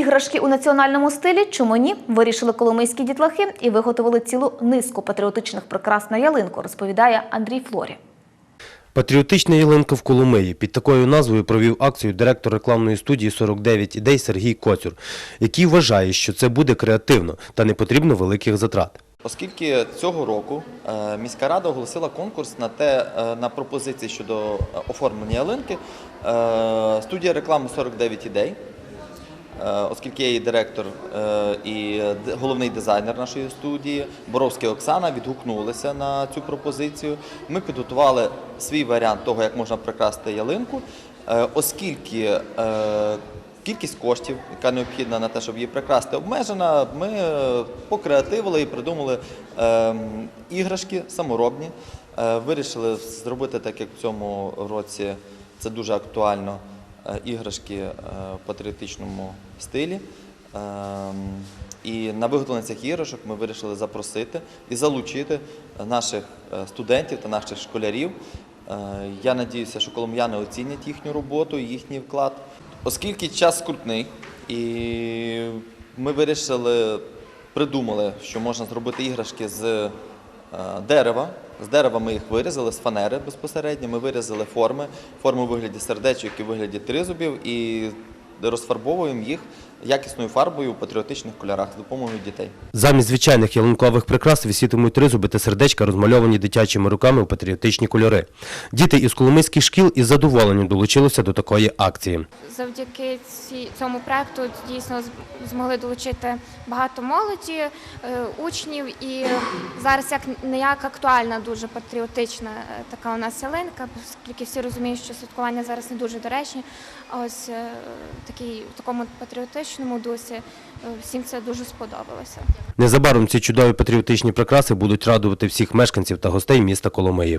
Іграшки у національному стилі чому ні? Вирішили коломийські дітлахи і виготовили цілу низку патріотичних прикрас на ялинку, розповідає Андрій Флорі. Патріотична ялинка в Коломиї. Під такою назвою провів акцію директор рекламної студії «49 ідей» Сергій Коцюр, який вважає, що це буде креативно та не потрібно великих затрат. Оскільки цього року е, міська рада оголосила конкурс на те е, на пропозиції щодо е, оформлення ялинки, студія реклами 49 ідей. Е, Оскільки я її директор е, і головний дизайнер нашої студії, Боровська Оксана відгукнулися на цю пропозицію. Ми підготували свій варіант того, як можна прикрасити ялинку, Е, оскільки Кількість коштів, яка необхідна на те, щоб її прикрасти, обмежена. Ми покреативили і придумали ем, іграшки саморобні. Вирішили зробити так, як в цьому році це дуже актуально. Е, Іграшки е, в патріотичному стилі. Ем, І на виготовлення цих іграшок ми вирішили запросити і залучити наших е, студентів та наших школярів. Я надіюся, що колом'яни оцінять їхню роботу, їхній вклад. Оскільки час скрутний, і ми вирішили, придумали, що можна зробити іграшки з дерева. З дерева ми їх вирізали, з фанери безпосередньо. Ми вирізали форми, форми у вигляді сердечок і у вигляді тризубів, і розфарбовуємо їх якісною фарбою у патріотичних кольорах з допомогою дітей. Замість звичайних ялинкових прикрас висітимуть тризуби та сердечка, розмальовані дитячими руками у патріотичні кольори. Діти із коломийських шкіл із задоволенням долучилися до такої акції. Завдяки цьому проекту дійсно змогли долучити багато молоді, е, учнів, і зараз як не як актуальна, дуже патріотична е, така у нас ялинка, оскільки всі розуміють, що святкування зараз не дуже доречні. Ось е, такий в такому патріотичному дусі е, всім це дуже сподобалося. Незабаром ці чудові патріотичні прикраси будуть радувати всіх мешканців та гостей міста Коломиї.